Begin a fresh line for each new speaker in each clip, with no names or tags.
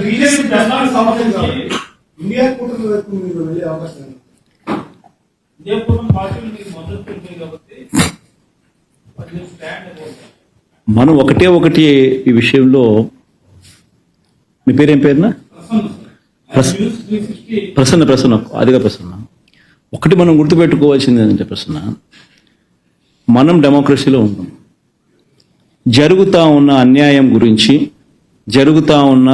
BJP సంబంధించి India కూటమి వైపు మీరు వెళ్ళే అవకాశం ఉంది.
ఇండియా కూటమి పార్టీలు మీకు మద్దతు తెలిపాయి కాబట్టి వాళ్ళు స్టాండ్ అయిపోతారు
మనం ఒకటే ఒకటి ఈ విషయంలో మీ పేరేం పేరునా? ప్రసన్న. ప్రసన్న అదిగా ప్రసన్న. ఒకటి మనం గుర్తుపెట్టుకోవాల్సింది ఏంటంటే ప్రసన్న మనం డెమోక్రసీలో ఉన్నాం జరుగుతూ ఉన్న అన్యాయం గురించి జరుగుతూ ఉన్న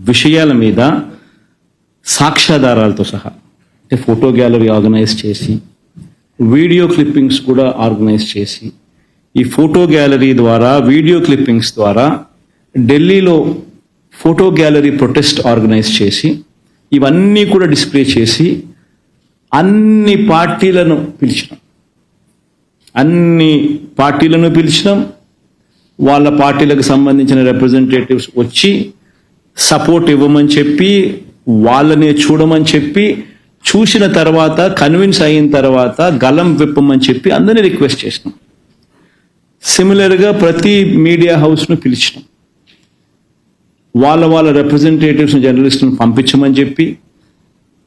విషయాల మీద సాక్ష్యాధారాలతో సహా అంటే ఫోటో గ్యాలరీ ఆర్గనైజ్ చేసి వీడియో క్లిప్పింగ్స్ కూడా ఆర్గనైజ్ చేసి ఈ ఫోటో గ్యాలరీ ద్వారా వీడియో క్లిప్పింగ్స్ ద్వారా ఢిల్లీలో ఫోటో గ్యాలరీ ప్రొటెస్ట్ ఆర్గనైజ్ చేసి ఇవన్నీ కూడా డిస్ప్లే చేసి అన్ని పార్టీలను పిలిచినాం. అన్ని పార్టీలను పిలిచినాం. వాళ్ళ పార్టీలకు సంబంధించిన రిప్రజెంటేటివ్స్ వచ్చి సపోర్ట్ ఇవ్వమని చెప్పి వాళ్ళనే చూడమని చెప్పి చూసిన తర్వాత కన్విన్స్ అయిన తర్వాత గలం విప్పమని చెప్పి అందరినీ రిక్వెస్ట్ చేసినాం. సిమిలర్గా ప్రతి మీడియా హౌస్ను పిలిచినాం. వాళ్ళ వాళ్ళ రిప్రజెంటేటివ్స్ జర్నలిస్టులను పంపించమని చెప్పి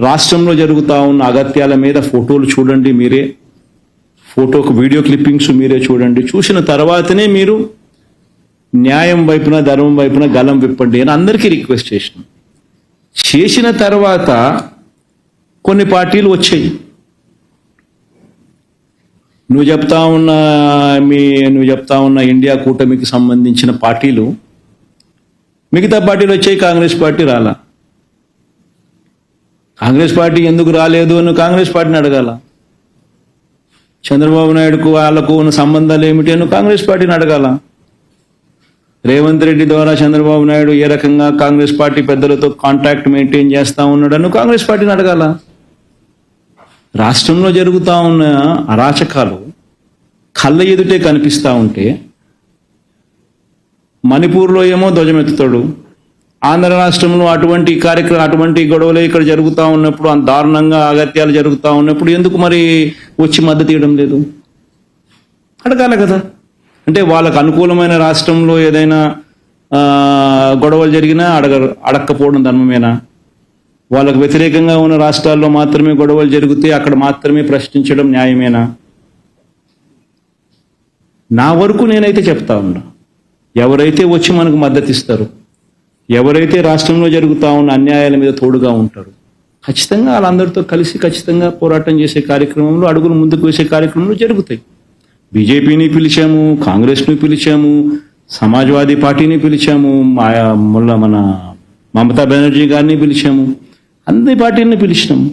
రాష్ట్రంలో జరుగుతూ ఉన్న అగత్యాల మీద ఫోటోలు చూడండి మీరే. ఫోటోకు వీడియో క్లిప్పింగ్స్ మీరే చూడండి. చూసిన తర్వాతనే మీరు న్యాయం వైపున ధర్మం వైపున గలం విప్పండి అని అందరికీ రిక్వెస్ట్ చేసిన. చేసిన తర్వాత కొన్ని పార్టీలు వచ్చాయి. నువ్వు చెప్తా ఉన్న మీ నువ్వు చెప్తా ఉన్న ఇండియా కూటమికి సంబంధించిన పార్టీలు మిగతా పార్టీలు వచ్చాయి కాంగ్రెస్ పార్టీ రాలా. కాంగ్రెస్ పార్టీ ఎందుకు రాలేదు అని కాంగ్రెస్ పార్టీని అడగాల. చంద్రబాబు నాయుడుకు వాళ్ళకు ఉన్న సంబంధాలు ఏమిటి అని కాంగ్రెస్ పార్టీని అడగాల. రేవంత్ రెడ్డి ద్వారా చంద్రబాబు నాయుడు ఏ రకంగా కాంగ్రెస్ పార్టీ పెద్దలతో కాంటాక్ట్ మెయింటైన్ చేస్తా ఉన్నాడని కాంగ్రెస్ పార్టీని అడగాల. రాష్ట్రంలో జరుగుతూ ఉన్న అరాచకాలు కళ్ళ ఎదుటే కనిపిస్తూ ఉంటే మణిపూర్లో ఏమో ధ్వజమెత్తుతాడు. ఆంధ్ర రాష్ట్రంలో అటువంటి కార్యక్రమం అటువంటి గొడవలు ఇక్కడ జరుగుతూ ఉన్నప్పుడు అంత దారుణంగా అగత్యాలు జరుగుతూ ఉన్నప్పుడు ఎందుకు మరి వచ్చి మద్దతు ఇవ్వడం లేదు? అడగాలి కదా. అంటే వాళ్ళకు అనుకూలమైన రాష్ట్రంలో ఏదైనా గొడవలు జరిగినా అడగరు అడక్కపోవడం ధర్మమేనా? వాళ్ళకు వ్యతిరేకంగా ఉన్న రాష్ట్రాల్లో మాత్రమే గొడవలు జరిగితే అక్కడ మాత్రమే ప్రశ్నించడం న్యాయమేనా? నా వరకు నేనైతే చెప్తా ఉన్నా. ఎవరైతే వచ్చి మనకు మద్దతు ఇస్తారు ఎవరైతే రాష్ట్రంలో జరుగుతూ ఉన్న అన్యాయాల మీద తోడుగా ఉంటారు ఖచ్చితంగా వాళ్ళందరితో కలిసి ఖచ్చితంగా పోరాటం చేసే కార్యక్రమంలో అడుగులు ముందుకు వేసే కార్యక్రమంలో జరుగుతాయి. బీజేపీని పిలిచాము కాంగ్రెస్ని పిలిచాము సమాజ్వాదీ పార్టీని పిలిచాము మా ముల్ల మన మమతా బెనర్జీ గారిని పిలిచాము. అన్ని పార్టీని పిలిచినాము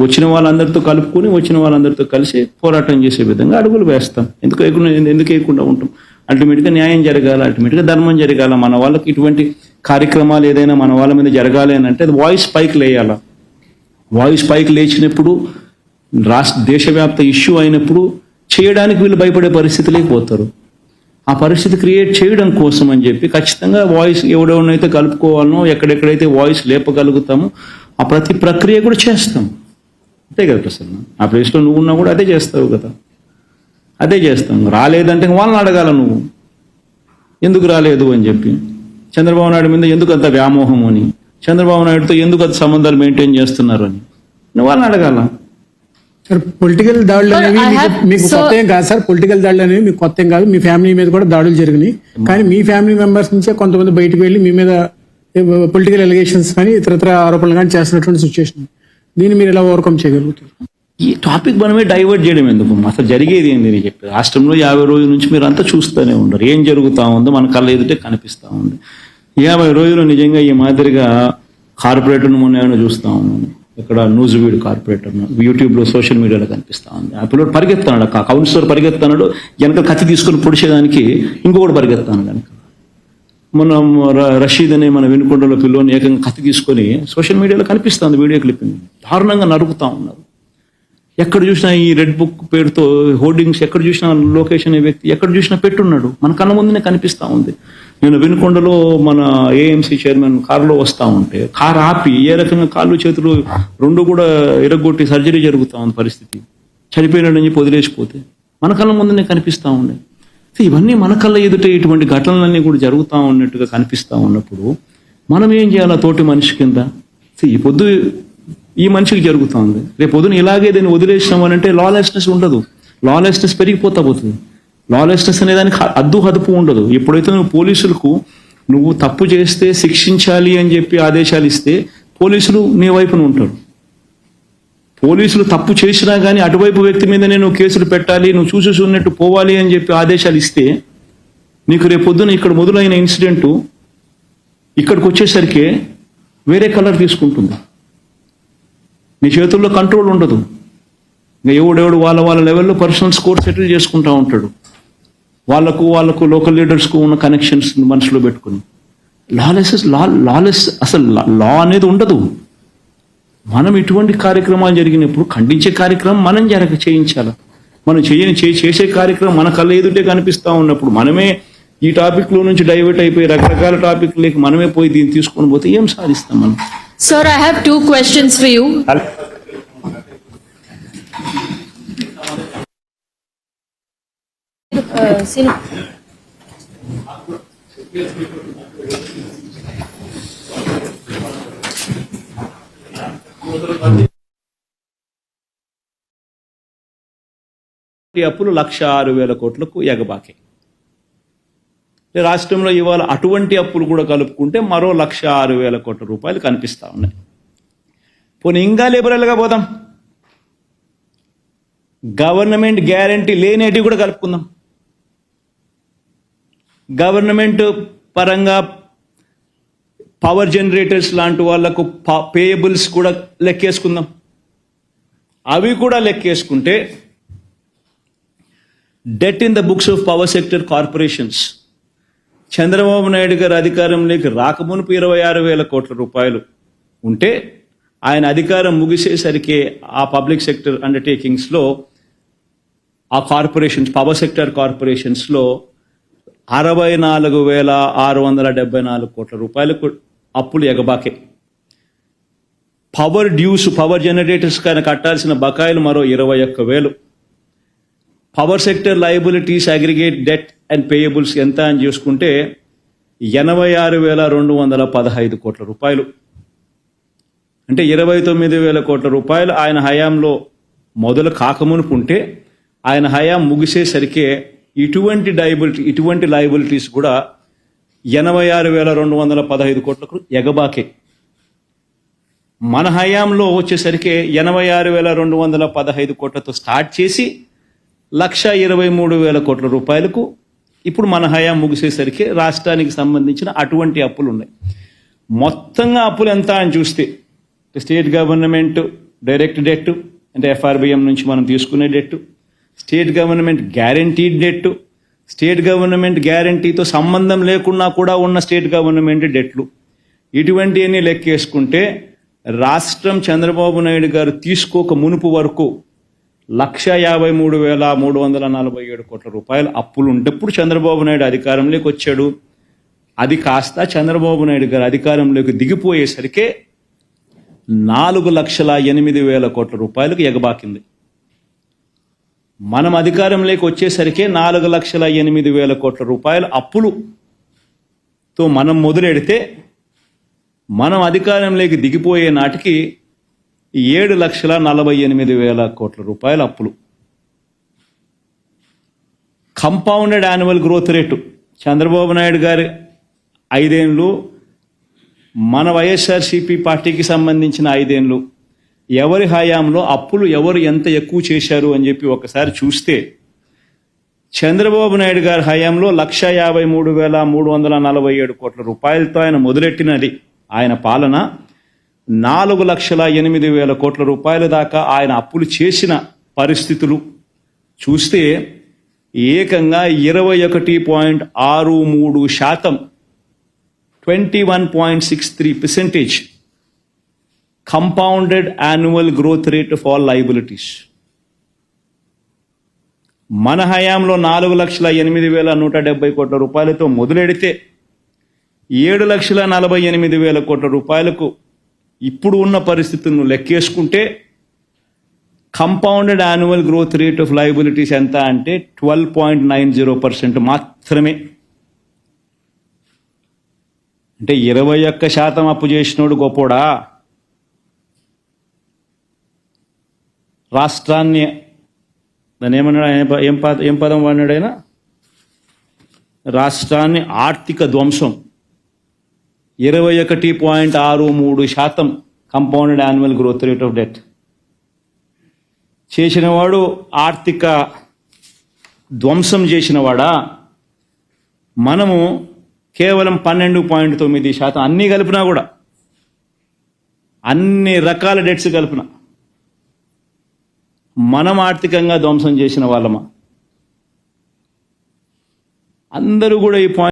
వచ్చిన వాళ్ళందరితో కలుపుకొని వచ్చిన వాళ్ళందరితో కలిసి పోరాటం చేసే విధంగా అడుగులు వేస్తాం. ఎందుకు వేయకుండా ఎందుకు వేయకుండా ఉంటాం? అల్టిమేట్గా న్యాయం జరగాల అల్టిమేట్గా ధర్మం జరగాల. మన వాళ్ళకి ఇటువంటి కార్యక్రమాలు ఏదైనా మన వాళ్ళ మీద జరగాలి అని అంటే వాయిస్ పైకి లేయాల. వాయిస్ పైకి లేచినప్పుడు రాష్ట్ర దేశవ్యాప్త ఇష్యూ అయినప్పుడు చేయడానికి వీళ్ళు భయపడే పరిస్థితిలోకి పోతారు. ఆ పరిస్థితి క్రియేట్ చేయడం కోసం అని చెప్పి ఖచ్చితంగా వాయిస్ ఎవడెవరినైతే కలుపుకోవాలనో ఎక్కడెక్కడైతే వాయిస్ లేపగలుగుతామో ఆ ప్రతి ప్రక్రియ కూడా చేస్తాం. అంతే కదా ప్రసన్న ఆ ప్లేస్లో నువ్వు ఉన్నా కూడా అదే చేస్తావు కదా. అదే చేస్తాం. రాలేదంటే వాళ్ళని అడగాల నువ్వు. ఎందుకు రాలేదు అని చెప్పి. చంద్రబాబు నాయుడు మీద ఎందుకు అంత వ్యామోహం అని. చంద్రబాబు నాయుడుతో ఎందుకు అంత సంబంధాలు మెయింటైన్ చేస్తున్నారు అని. నువ్వు వాళ్ళని అడగాల.
సార్ పొలిటికల్ దాడులు అనేవి మీకు- కొత్త ఏం కాదు సార్ పొలిటికల్ దాడులు అనేవి మీకు కొత్త ఏం కాదు. మీ ఫ్యామిలీ మీద కూడా దాడులు జరిగినాయి. కానీ మీ ఫ్యామిలీ మెంబర్స్ నుంచే కొంతమంది బయటకు వెళ్ళి మీ మీద పొలిటికల్ ఎలిగేషన్స్ కానీ ఇతరత్ర ఆరోపణలు కానీ చేస్తున్నటువంటి సిచ్యువేషన్ దీన్ని మీరు ఎలా ఓవర్కమ్ చేయగలుగుతారు?
ఈ టాపిక్ మనమే డైవర్ట్ చేయడం ఎందుకు? అసలు జరిగేది ఏంది నేను చెప్పేది? రాష్ట్రంలో యాభై రోజుల నుంచి మీరు అంతా చూస్తూనే ఉండరు ఏం జరుగుతూ ఉందో మన కళ్ళ ఎదుటే కనిపిస్తూ ఉంది. యాభై రోజులు నిజంగా ఈ మాదిరిగా కార్పొరేటర్ను మొన్న ఏమైనా చూస్తూ ఉన్నాను. ఇక్కడ న్యూస్ వీడు కార్పొరేటర్ యూట్యూబ్లో సోషల్ మీడియాలో కనిపిస్తూ ఉంది. ఆ పిల్లడు పరిగెత్తాడు ఆ కౌన్సిలర్ పరిగెత్తాడు వెనక కత్తి తీసుకుని పొడిచేదానికి ఇంకొకటి పరిగెత్తాను కనుక. మొన్న రషీద్ అనే మన వెనుకొండలో పిల్లోని ఏకంగా కత్తి తీసుకొని సోషల్ మీడియాలో కనిపిస్తుంది వీడియో క్లిప్పింగ్. దారుణంగా నరుకుతా ఉన్నారు. ఎక్కడ చూసినా ఈ రెడ్ బుక్ పేరుతో హోర్డింగ్స్ ఎక్కడ చూసినా లోకేష్ అనే వ్యక్తి ఎక్కడ చూసినా పెట్టున్నాడు. మన కళ్ళ ముందునే కనిపిస్తా ఉంది. నేను వెనుకొండలో మన ఏఎంసీ చైర్మన్ కారులో వస్తా ఉంటే కారు ఆపి ఏ రకంగా కాళ్ళు చేతులు రెండు కూడా ఇరగొట్టి సర్జరీ జరుగుతా ఉంది పరిస్థితి. చనిపోయినాడని చెప్పి వదిలేసిపోతే మన కళ్ళ ముందునే కనిపిస్తా ఉన్నాయి. ఇవన్నీ మన కళ్ళ ఎదుట ఇటువంటి ఘటనలన్నీ కూడా జరుగుతూ ఉన్నట్టుగా కనిపిస్తూ ఉన్నప్పుడు మనం ఏం చేయాలి? తోటి మనిషి కింద? ఈ పొద్దు ఈ మనిషికి జరుగుతుంది. రేపు పొద్దున ఇలాగే దీన్ని వదిలేసినాం అని అంటే లాలెస్నెస్ ఉండదు. లాలెస్నెస్ పెరిగిపోతా పోతుంది. లాలెస్నెస్ అనే దానికి అద్దు హదుపు ఉండదు. ఎప్పుడైతే నువ్వు పోలీసులకు నువ్వు తప్పు చేస్తే శిక్షించాలి అని చెప్పి ఆదేశాలు ఇస్తే పోలీసులు నీ వైపున ఉంటారు. పోలీసులు తప్పు చేసినా కానీ అటువైపు వ్యక్తి మీదనే నువ్వు కేసులు పెట్టాలి నువ్వు చూసి చూసినట్టు పోవాలి అని చెప్పి ఆదేశాలు ఇస్తే నీకు రేపు పొద్దున ఇక్కడ మొదలైన ఇన్సిడెంటు ఇక్కడికి వచ్చేసరికి వేరే కలర్ తీసుకుంటుంది. నీ చేతుల్లో కంట్రోల్ ఉండదు. ఇంకా ఎవడెవడు వాళ్ళ వాళ్ళ లెవెల్లో పర్సనల్ స్కోర్ సెటిల్ చేసుకుంటూ ఉంటాడు. వాళ్ళకు వాళ్ళకు లోకల్ లీడర్స్కు ఉన్న కనెక్షన్స్ మనసులో పెట్టుకుని. లాలెస్ లా లాలెస్ అసలు లా అనేది ఉండదు. మనం ఇటువంటి కార్యక్రమాలు జరిగినప్పుడు ఖండించే కార్యక్రమం మనం జరగ చేయించాలి. మనం చేయని చేసే కార్యక్రమం మన కళ్ళ ఎదుటే కనిపిస్తూ ఉన్నప్పుడు మనమే ఈ టాపిక్లో నుంచి డైవర్ట్ అయిపోయి రకరకాల టాపిక్ లేక మనమే పోయి దీన్ని తీసుకొని పోతే ఏం సాధిస్తాం మనం?
Sir, I have two questions for you. Uh, Sinu-
ఈ అప్పులు లక్ష ఆరు వేల కోట్లకు ఎగబాకే రాష్ట్రంలో ఇవాళ అటువంటి అప్పులు కూడా కలుపుకుంటే మరో లక్ష ఆరు వేల కోట్ల రూపాయలు కనిపిస్తూ ఉన్నాయి. పోనీ ఇంకా లిబరల్గా పోదాం. గవర్నమెంట్ గ్యారంటీ లేనేటివి కూడా కలుపుకుందాం. గవర్నమెంట్ పరంగా పవర్ జనరేటర్స్ లాంటి వాళ్ళకు పేయబుల్స్ కూడా లెక్కేసుకుందాం. అవి కూడా లెక్కేసుకుంటే debt in the books of power sector corporations Chandrababu Naidu garu అధికారంలోకి రాకమునుపు ఇరవై ఆరు వేల కోట్ల రూపాయలు ఉంటే ఆయన అధికారం ముగిసేసరికి ఆ పబ్లిక్ సెక్టర్ అండర్టేకింగ్స్లో ఆ కార్పొరేషన్స్ పవర్ సెక్టర్ కార్పొరేషన్స్లో అరవై నాలుగు వేల ఆరు వందల డెబ్బై నాలుగు కోట్ల రూపాయలు అప్పులు ఎగబాకే. పవర్ డ్యూస్ పవర్ జనరేటర్స్ కానీ కట్టాల్సిన బకాయిలు మరో ఇరవై ఒక్క వేలు. Power sector liabilities aggregate debt and payables ఎంత అని చూసుకుంటే ఎనభై ఆరు వేల రెండు వందల పదహైదు కోట్ల రూపాయలు. అంటే ఇరవై తొమ్మిది వేల కోట్ల రూపాయలు ఆయన హయాంలో మొదలు కాకమునుపు ఉంటే ఆయన హయాం ముగిసేసరికే ఇటువంటి డైబిలిటీ ఇటువంటి లయబిలిటీస్ కూడా ఎనభై ఆరు వేల రెండు వందల పదహైదు కోట్లకు ఎగబాకే. మన హయాంలో వచ్చేసరికి ఎనభై ఆరు వేల రెండు వందల పదహైదు కోట్లతో స్టార్ట్ చేసి లక్ష ఇరవై మూడు వేల కోట్ల రూపాయలకు ఇప్పుడు మన హయాం ముగిసేసరికి రాష్ట్రానికి సంబంధించిన అటువంటి అప్పులు ఉన్నాయి. మొత్తంగా అప్పులు ఎంత అని చూస్తే స్టేట్ గవర్నమెంట్ డైరెక్ట్ డెట్ అంటే ఎఫ్ఆర్బిఎం నుంచి మనం తీసుకునే debt state government guaranteed debt state government గ్యారంటీతో సంబంధం లేకుండా కూడా ఉన్న స్టేట్ గవర్నమెంట్ డెట్లు. ఇటువంటివన్నీ లెక్కేసుకుంటే రాష్ట్రం చంద్రబాబు నాయుడు గారు తీసుకోక మునుపు వరకు లక్ష యాభై మూడు వేల మూడు వందల నలభై ఏడు కోట్ల రూపాయలు అప్పులు ఉంటప్పుడు చంద్రబాబు నాయుడు అధికారంలోకి వచ్చాడు. అది కాస్త చంద్రబాబు నాయుడు గారు అధికారంలోకి దిగిపోయేసరికి నాలుగు లక్షల ఎనిమిది వేల కోట్ల రూపాయలకు ఎగబాకింది. మనం అధికారంలోకి వచ్చేసరికి నాలుగు లక్షల ఎనిమిది వేల కోట్ల రూపాయల అప్పులుతో మనం మొదలెడితే మనం అధికారంలోకి దిగిపోయే నాటికి ఏడు లక్షల నలభై ఎనిమిది వేల కోట్ల రూపాయల అప్పులు. Compounded annual growth rate Chandrababu Naidu గారి ఐదేళ్ళు మన వైఎస్ఆర్సీపీ పార్టీకి సంబంధించిన ఐదేళ్ళు ఎవరి హయాంలో అప్పులు ఎవరు ఎంత ఎక్కువ చేశారు అని చెప్పి ఒకసారి చూస్తే చంద్రబాబు నాయుడు గారి హయాంలో లక్ష యాభై మూడు వేల మూడు వందల నలభై ఏడు కోట్ల రూపాయలతో ఆయన మొదలెట్టినది. ఆయన పాలన నాలుగు లక్షల ఎనిమిది వేల కోట్ల రూపాయల దాకా ఆయన అప్పులు చేసిన పరిస్థితులు చూస్తే ఏకంగా ఇరవై ఒకటి పాయింట్ ఆరు మూడు శాతం twenty one point six three percentage compounded annual growth rate of all liabilities మన హయాంలో నాలుగు లక్షల ఎనిమిది వేల నూట డెబ్బై కోట్ల రూపాయలతో మొదలెడితే ఏడు లక్షల నలభై ఎనిమిది వేల కోట్ల రూపాయలకు ఇప్పుడు ఉన్న పరిస్థితులను లెక్కేసుకుంటే compounded annual growth rate of liabilities ఎంత అంటే twelve point nine zero percent మాత్రమే. అంటే ఇరవై ఒక్క శాతం అప్పు చేసినోడు గొప్పోడా? రాష్ట్రాన్ని దాన్ని ఏమన్నాడు ఆయన? ఏం పద ఏం పదం వాడినాడు ఆయన? రాష్ట్రాన్ని ఆర్థిక ధ్వంసం. ఇరవై ఒకటి పాయింట్ ఆరు మూడు శాతం compounded annual growth rate of debt చేసినవాడు ఆర్థిక ధ్వంసం చేసినవాడా? మనము కేవలం పన్నెండు పాయింట్ తొమ్మిది శాతం అన్నీ కలిపినా కూడా అన్ని రకాల డెట్స్ కలిపిన మనం ఆర్థికంగా ధ్వంసం చేసిన వాళ్ళమా? అందరూ కూడా ఈ పాయింట్